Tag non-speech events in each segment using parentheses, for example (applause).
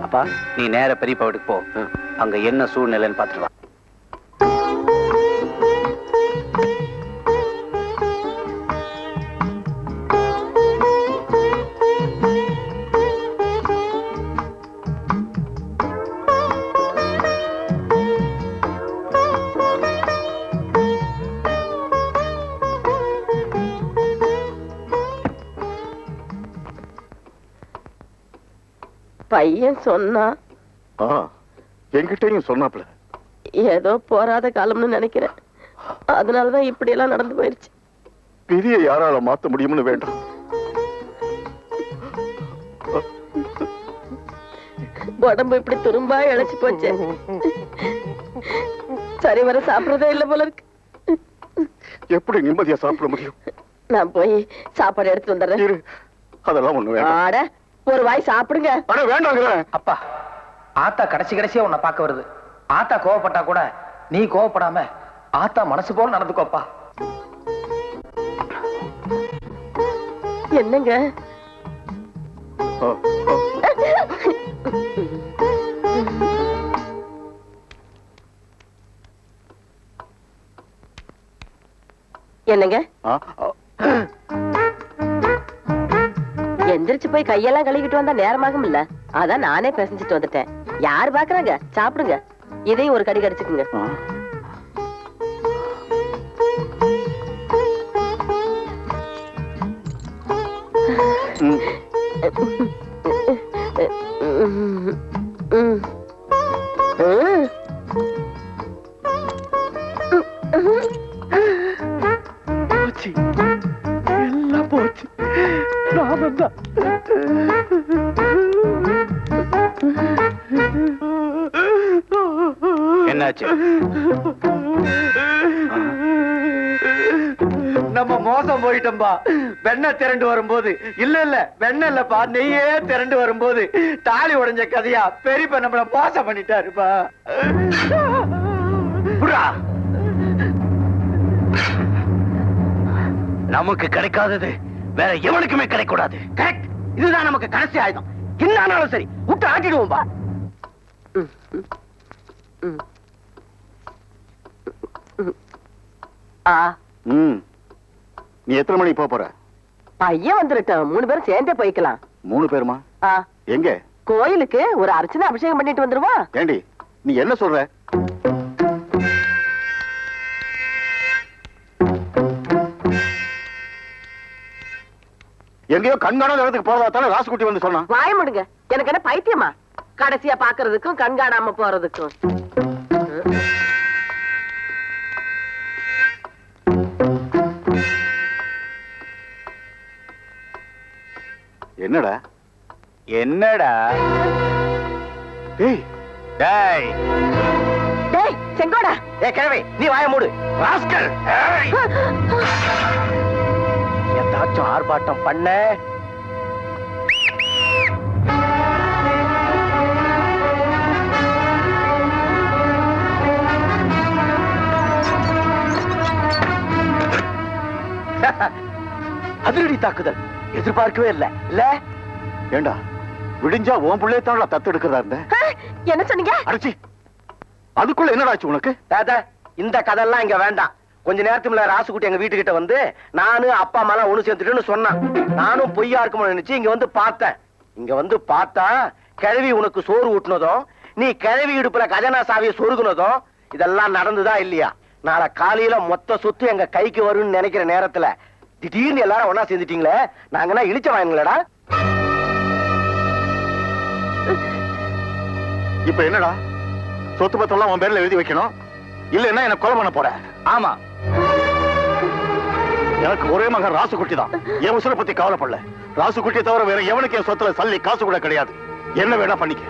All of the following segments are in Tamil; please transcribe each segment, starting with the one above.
அப்பா நீ நேர பெரியப்பா வீட்டுக்கு போ. அங்க என்ன சூழ்நிலைன்னு பார்த்துட்டு பையன் சொன்னா. ஆ என்கிட்டயும் சொன்னாப்ல. ஏதோ போராத காலம்னு நினைக்கிறேன். அதனாலதான் இப்படி எல்லாம் நடந்து போயிருச்சு. விதியை யாரால மாத்த முடியும்னு வேண்டாம். உடம்பு இப்படி துரும்பா இழைச்சு போச்சு. சரி வர சாப்பிடறதே இல்ல போல இருக்கு. எப்படி நிம்மதியா சாப்பிட முடியும்? நான் போய் சாப்பாடு எடுத்து வந்துடுறேன். அதெல்லாம் ஒண்ணு வேண்டாம். ஆட ஒரு வாய் சாப்பிடுங்க. அட வேண்டாங்கிறேன் அப்பா ஆத்தா கடைசி கடைசியா உன்னை பார்க்க வருது. ஆத்தா கோவப்பட்டா கூட நீ கோவப்படாம ஆத்தா மனசு போல நடந்துக்கோப்பா என்னங்க. என்னங்க? எந்திரிச்சு போய் கையெல்லாம் கழுவிட்டு வந்தா நேரமாகும் இல்ல அதான் நானே பிசைஞ்சிட்டு வந்துட்டேன். யார் பாக்குறாங்க? சாப்பிடுங்க. இதையும் ஒரு கடி கடிச்சுக்குங்க. ஆ. நம்ம மோசம் போயிட்டோம்பா. வெண்ணெய் திரண்டு வரும்போது. இல்ல இல்ல வெண்ணெய் இல்லப்பா நெய்யே திரண்டு வரும்போது. தாலி உடைஞ்ச கதையா பெரியப்பா நம்மள மோசம் பண்ணிட்டாருப்பா. நமக்கு கிடைக்காதது வேற எவனுக்குமே கிடைக்கூடாது. கரெக்ட் இதுதான் நமக்கு கடைசி ஆயுதம். என்னானாலும் சரி விட்டு ஆட்டிடுவோம்பா. ஆ. ம். நீ எத்தனை மணிக்கு போக போற? பையன் வந்துருட்டோம் மூணு பேரும் சேர்ந்தே போய்க்கலாம். மூணு பேருமா? எங்க? கோயிலுக்கு ஒரு அர்ச்சனை அபிஷேகம் பண்ணிட்டு வந்துருவா ஏண்டி நீ என்ன சொல்ற? எங்கேயோ கண்காணாத இடத்துக்கு போறதா தானே ராசுகுட்டி வந்து சொன்னான். வாய முடுங்க. எனக்கு என்ன பைத்தியமா? கடைசியா பாக்குறதுக்கும் கண்காணாம போறதுக்கும். என்னடா? என்னடா? டேய். டேய். டேய் செங்கோடா. ஏ கிழவி நீ வாய மூடு. ராஸ்கல்! ஏதாச்சும் ஆர்ப்பாட்டம் பண்ண. (laughs) அதிரடி தாக்குதல். எதிர்பார்க்கவே இல்ல. இல்ல? ஏண்டா? விடிஞ்சா உன் பிள்ளைய தான் தத்து எடுக்கிறதா இருந்த என்ன சொன்னீங்க? அடிச்சி. அதுக்குள்ள என்னடாச்சு உனக்கு? தாத்தா இந்த கதெல்லாம் இங்க வேண்டாம். கொஞ்ச நேரத்துக்கு முன்னாடி ராசுக்குட்டி எங்க வீட்டுக்கிட்ட வந்து நானு அப்பா அம்மா எல்லாம் ஒண்ணு சேர்ந்துட்டுன்னு சொன்னான். நானும் பொய்யா இருக்கும்னு நினைச்சு இங்க வந்து பார்த்தேன். இங்க வந்து பார்த்தா கிழவி உனக்கு சோறு ஊட்டினதும் நீ கிழவி இடுப்புல கஜனா சாவியை சொருகுனதும் இதெல்லாம் நடந்துதா இல்லையா? நாளை காலையில மொத்த சொத்து எங்க கைக்கு வரும்னு நினைக்கிற நேரத்துல திடீர்னு எல்லாரும் ஒண்ணா சேர்ந்துட்டீங்களே? நாங்கன்னா இழிச்ச வாங்கிங்களடா இப்ப என்னடா? சொத்து பத்தெல்லாம் உன் பேர்ல எழுதி வைக்கணும். இல்லைன்னா என்ன கொலை பண்ண போற? ஆமா. எனக்கு ஒரே மகன் ராசுகுட்டி தான். என் உசுரை பத்தி கவலைப்படல. ராசுகுட்டியை தவிர வேற எவனுக்கு என் சொத்துல சல்லி காசு கூட கிடையாது. என்ன வேணா பண்ணிக்க.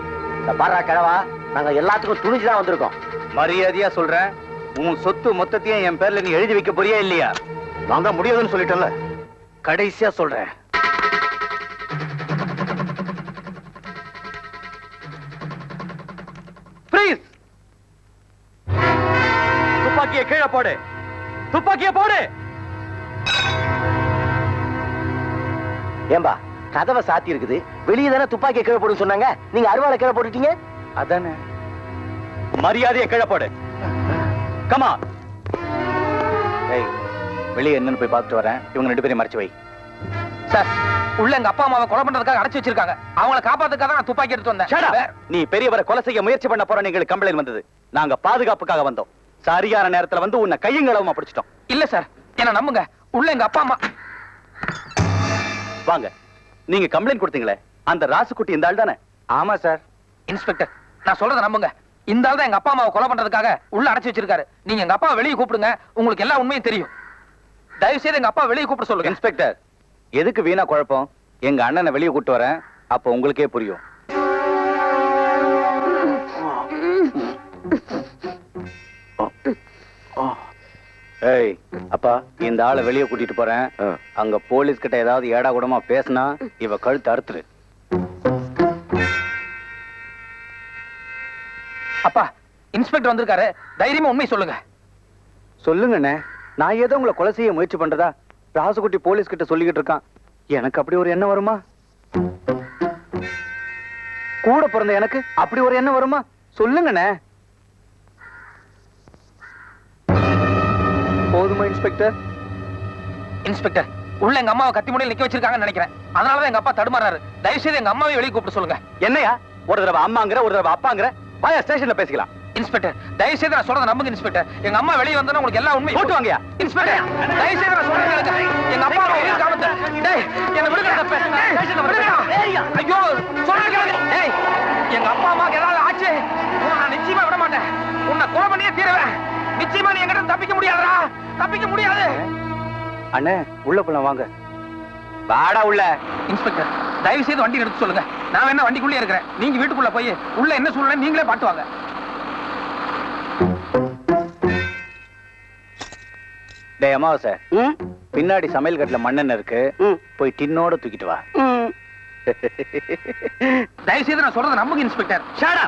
பாரா கிழவா நாங்க எல்லாத்துக்கும் துணிச்சுதான் வந்திருக்கோம். மரியாதையா சொல்றேன். உன் சொத்து மொத்தத்தையும் என் பேர்ல நீ எழுதி வைக்க போறியா இல்லையா? தான் முடியாதுன்னு சொல்லிட்டேன்ல. கடைசியா சொல்றேன். ப்ளீஸ் துப்பாக்கியை கீழே போடு. துப்பாக்கியை போடு. ஏம்பா கதவை சாத்தி இருக்குது. வெளியே தானே துப்பாக்கி கீழே போடுன்னு சொன்னாங்க? நீங்க அருவாளை கீழே போட்டுட்டீங்க? அதானே. மரியாதையை கீழே போடு. கமா ஏய் வெளியே என்னன்னு போய் பார்த்துட்டு வரேன். இவங்க ரெண்டு பேரையும் மறைச்சு வை. சார் உள்ள எங்க அப்பா அம்மாவை கொலை பண்றதுக்காக அடைச்சு வச்சிருக்காங்க. அவங்கள காப்பாத்துக்காக நான் துப்பாக்கி எடுத்து வந்தேன். நீ பெரியவரை கொலை செய்ய முயற்சி பண்ண போற எங்களுக்கு கம்ப்ளைண்ட் வந்தது. நாங்க பாதுகாப்புக்காக வந்தோம். சரியான நேரத்துல வந்து உன்னை கையங்களவுமா பிடிச்சிட்டோம். இல்ல சார் என்ன நம்புங்க. உள்ள எங்க அப்பா அம்மா வாங்க. நீங்க கம்ப்ளைண்ட் கொடுத்தீங்களே அந்த ராசுக்குட்டி இந்த ஆள் தானே? ஆமா சார். இன்ஸ்பெக்டர் நான் சொல்றத நம்புங்க. இந்த ஆள் தான் எங்க அப்பா அம்மாவை கொலை பண்றதுக்காக உள்ள அடைச்சு வச்சிருக்காரு. நீங்க எங்க அப்பா வெளியே கூப்பிடுங்க. உங்களுக்கு எல்லா உண்மையும் தெரியும். தயவு செய்து எங்க அப்பா வெளியே கூப்பிட சொல்லுங்க. இன்ஸ்பெக்டர் எதுக்கு வீணா குழப்பம்? எங்க அண்ணனை வெளியே கூட்டு வரேன். அப்ப உங்களுக்கே புரியும். ஏய் அப்பா இந்த ஆளை வெளியே கூட்டிட்டு போறேன். அங்க போலீஸ் கிட்ட ஏதாவது ஏடா கூடமா பேசினா இவ கழுத்து அறுத்துரு. அப்பா இன்ஸ்பெக்டர் வந்திருக்காரு. தைரியமா உண்மை சொல்லுங்க. சொல்லுங்கண்ணே. நான் ஏதோ உங்களை கொலை செய்ய முயற்சி பண்றதா? ராசுகுட்டி போலீஸ் கிட்ட சொல்லிக்கிட்டு இருக்கான். எனக்கு அப்படி ஒரு எண்ணம் வருமா? கூட பிறந்த எனக்கு அப்படி ஒரு எண்ணம் வருமா? சொல்லுங்கண்ணே. போதுமா இன்ஸ்பெக்டர்? இன்ஸ்பெக்டர் உள்ள எங்க அம்மாவை கத்தி முடியல நிக்க வச்சிருக்காங்கன்னு நினைக்கிறேன். அதனாலதான் எங்க அப்பா தடுமாறாரு. தயவு செய்து எங்க அம்மாவை வெளியே கூப்பிட சொல்லுங்க. என்னையா? ஒரு தடவை அம்மாங்கிற ஒரு தடவை அப்பாங்கிற. வாயா ஸ்டேஷன்ல பேசிக்கலாம். இன்ஸ்பெக்டர் தயவு செய்து நான் சொல்றத நம்புங்க இன்ஸ்பெக்டர். எங்க அம்மா வெளியே வந்தா உங்களுக்கு எல்லா உண்மையும் போட்டு வாங்கயா இன்ஸ்பெக்டர் தயவு செய்து நான் சொல்றத கேளுங்க. எங்க அப்பா உயிர் காமத்து டேய் என்ன விடுங்க தப்ப ஐயோ சொல்றத கேளுங்க. டேய் எங்க அப்பா அம்மாக்கு ஏதாவது ஆச்சு? நான் நிச்சயமா விட மாட்டேன். உன்னை கொலை பண்ணியே தீருவேன். நிச்சயமா நீ எங்கிட்ட தப்பிக்க முடியாதுடா. தப்பிக்க முடியாது. அண்ணே உள்ள போலாம் வாங்க. வாடா உள்ள. இன்ஸ்பெக்டர் தயவு செய்து வண்டி எடுத்து சொல்லுங்க. நான் வேணா வண்டிக்குள்ளே இருக்கிறேன். நீங்க வீட்டுக்குள்ள போய் உள்ள என்ன சூழ்நிலை நீங்களே பாட்டு டேய் அமாவாசை. பின்னாடி சமையல் கட்டுல மண்ணெண்ணெய் இருக்கு. போய் டின்னோட தூக்கிட்டு வா. (laughs) தயவு செய்து நான் சொல்றத நம்புங்க இன்ஸ்பெக்டர். ஷாடா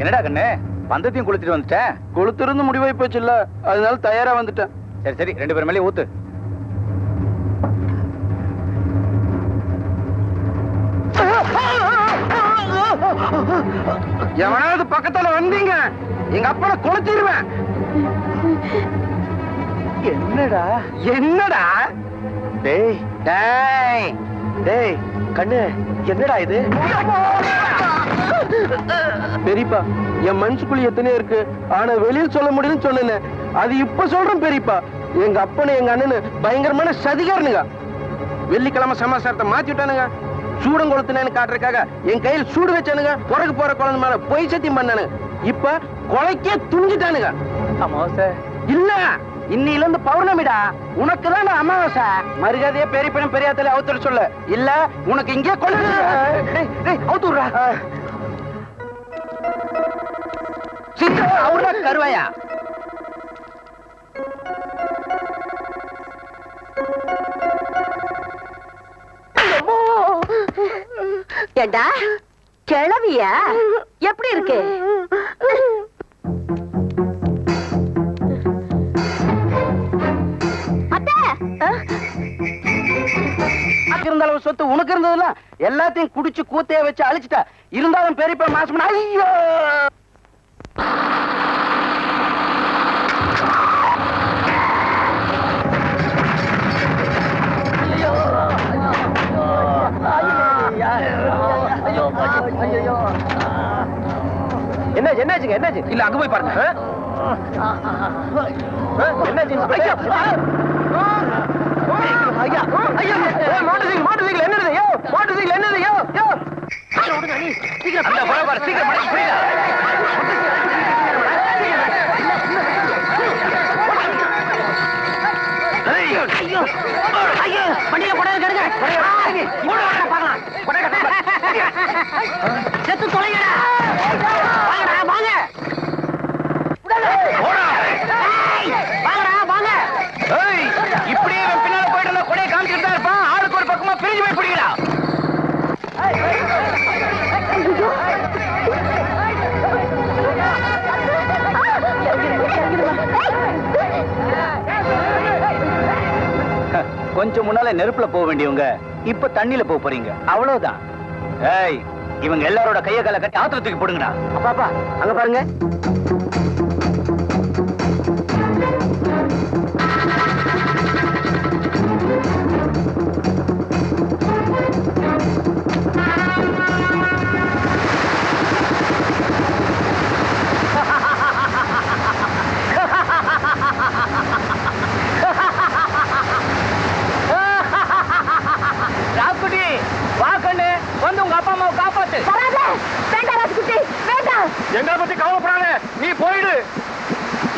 என்னடா கண்ணு? பந்தத்தையும் குளிச்சுட்டு வந்துட்டேன். கொளுத்திருந்து முடிவாய் போச்சு இல்ல. அதனால தயாரா வந்துட்டேன். சரி சரி ரெண்டு பேரும் மேலே ஊத்து. (laughs) எவனாவது பக்கத்துல வந்தீங்க எங்க அப்பனை குளிச்சிருவேன் என்னடா? என்னடா? டேய் டேய் டேய் கண்ணு என்னடா இது? பெரியப்பா என் மனசுக்குள்ள எத்தனையோ இருக்கு? ஆனா வெளியில் சொல்ல முடியும்னு சொன்னேன். அது இப்ப சொல்றேன் பெரியப்பா. எங்க அப்பனு எங்க அண்ணனு பயங்கரமான சதிகாரனுங்க. வெள்ளிக்கிழமை சமாசாரத்தை மாத்தி விட்டானுங்க சூடம் கொளுத்துனேன்னு காட்டுறதுக்காக என் கையில் சூடு வச்சானுங்க பிறகு போற குழந்தை மேல பொய் சத்தியம் பண்ணானுங்க இப்ப கொலைக்கே துணிஞ்சிட்டானுங்க. அமாவாசை. இல்ல இன்னில இருந்து பௌர்ணமிடா. உனக்கு தான் அமாவாசை. மரியாதையா பெரிய பணம் பெரியாத்தல அவுத்துற சொல்ல. இல்ல உனக்கு இங்கே கொண்டு அவுத்துறா அவர்டா கருவாயா? ஏண்டா? கிளவியா? எப்படி இருக்கு? இருந்த அளவு சொத்து உனக்கு இருந்ததுல எல்லாத்தையும் குடிச்சு கூத்தைய வச்சு அழிச்சிட்ட. இருந்தாலும் பெரியப்பா மாசம் ஐயோ! போய் பாரு சீக்கிரம் மடக்கி புரியுதா? செத்து தொலைங்கடா. வாங்கடா வாங்க. கொஞ்சம் முன்னால நெருப்புல போக வேண்டியவங்க இப்ப தண்ணியில போக போறீங்க. அவ்வளவுதான். இவங்க எல்லாரோட கையை கால கட்டி ஆத்திரத்துக்கு போடுங்கடா. அப்பாப்பா அங்க பாருங்க.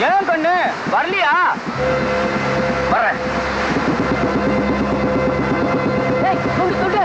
ஏன் கண்ணு வரலையா? வர்றேன் சொல்லிட்டு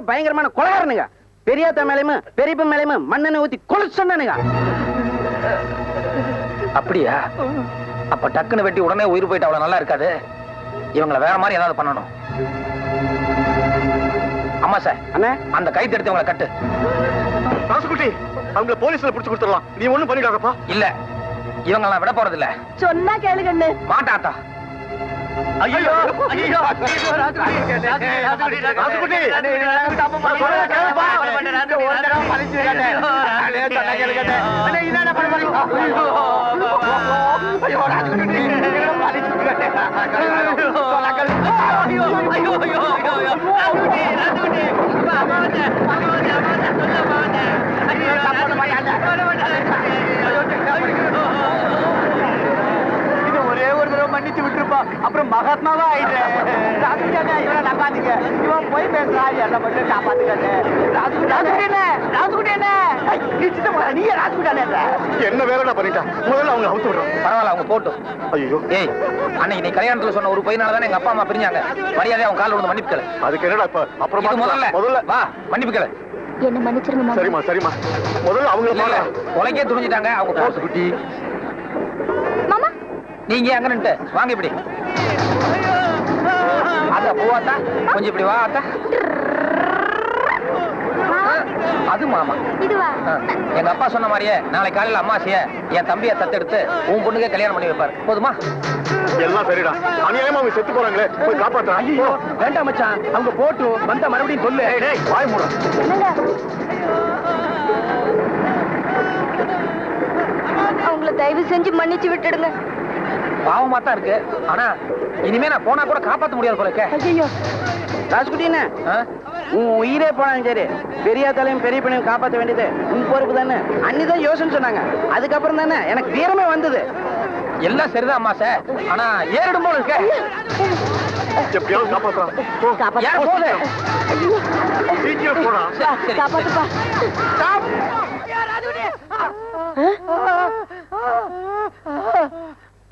பேரும் பயங்கரமான கொலகாரனுங்க. பெரியாத்த மேலையும் பெரியப்ப மேலையும் மண்ணெண்ணெய் ஊத்தி கொலை சொன்னானுங்க அப்படியா? அப்ப டக்குன்னு வெட்டி உடனே உயிர் போயிட்டு அவ்வளவு நல்லா இருக்காது. இவங்கள வேற மாதிரி ஏதாவது பண்ணணும். ஆமா சார் அண்ணே. அந்த கைத்து எடுத்து இவங்களை கட்டு. ராசுகுட்டி அவங்கள போலீஸ்ல புடிச்சு கொடுத்துடலாம். நீ ஒண்ணும் பண்ணிடாதப்பா. இல்ல இவங்கள விட போறது இல்ல சொன்னா கேளு கண்ணு மாட்டாத்தா ஐயோ ஒரே ஒரு மன்னிச்சு விட்டுருப்பா. அப்புறம் மகாத்மாவா ஆயிட்டேன் ராசுகுட்டி இவனை நம்பாதீங்க. இவன் போய் பேசுறா. என்ன மட்டும் காப்பாத்துக்காரு ராசுகுட்டி என்ன? ராசுகுட்டி என்ன? நீ ராசுகுட்டி என்ன? வேலைடா பண்ணிட்டா முதல்ல அவங்க அவுத்து விடுறோம். பரவாயில்ல அவங்க போட்டும். ஐயோ ஏய் அன்னைக்கு நீ கல்யாணத்துல சொன்ன ஒரு பையனால தானே எங்க அப்பா அம்மா பிரிஞ்சாங்க. மரியாதை அவங்க கால விழுந்து மன்னிப்புக்கல அதுக்கு என்னடா இப்ப? அப்புறமா முதல்ல. முதல்ல. வா மன்னிப்புக்கல என்ன மன்னிச்சிருங்க மாமா. சரிம்மா சரிம்மா. முதல்ல பாருங்க கொலைக்கே துணிஞ்சிட்டாங்க. அவங்க போட்டு குட்டி நீங்க அங்க நின்னுட்டு வாங்க இப்படி. அத்தா போவாத்தா கொஞ்சம் இப்படி வா அத்தா அது மாமா. எங்க அப்பா சொன்ன மாதிரியே நாளை காலையில அம்மாசிய என் தம்பியை தத்தெடுத்து உன் பொண்ணுக்கே கல்யாணம் பண்ணி வைப்பாரு. போதுமா? எல்லாம் சரிடா. அநியாயமா அவங்க செத்து போறாங்களே. போய் காப்பாத்தா ஐயோ வேண்டாம் மச்சான். அவங்க போட்டு வந்த மறுபடியும் சொல்லு. டேய் வாய் மூட. அவங்கள தயவு செஞ்சு மன்னிச்சு விட்டுடுங்க. பாவமா தான் இருக்கு. ஆனா இனிமே நான் போனா கூட காப்பாத்த முடியாது போல. ஐயோ ஆ? உன் உயிரே போனாலும் சரி பெரிய தலையும் பெரிய பையனையும் காப்பாற்ற வேண்டியது உன் பொறுப்பு தானே? அன்னிதான் யோசனை சொன்னாங்க. அதுக்கப்புறம் தானே எனக்கு வீரமே வந்தது. எல்லாம் சரிதான் அம்மா சார். ஆனா ஏறிடும் போல இருக்க. எப்படியாவது காப்பாத்துறான் போ. யார் போகுது?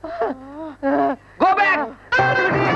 Go back!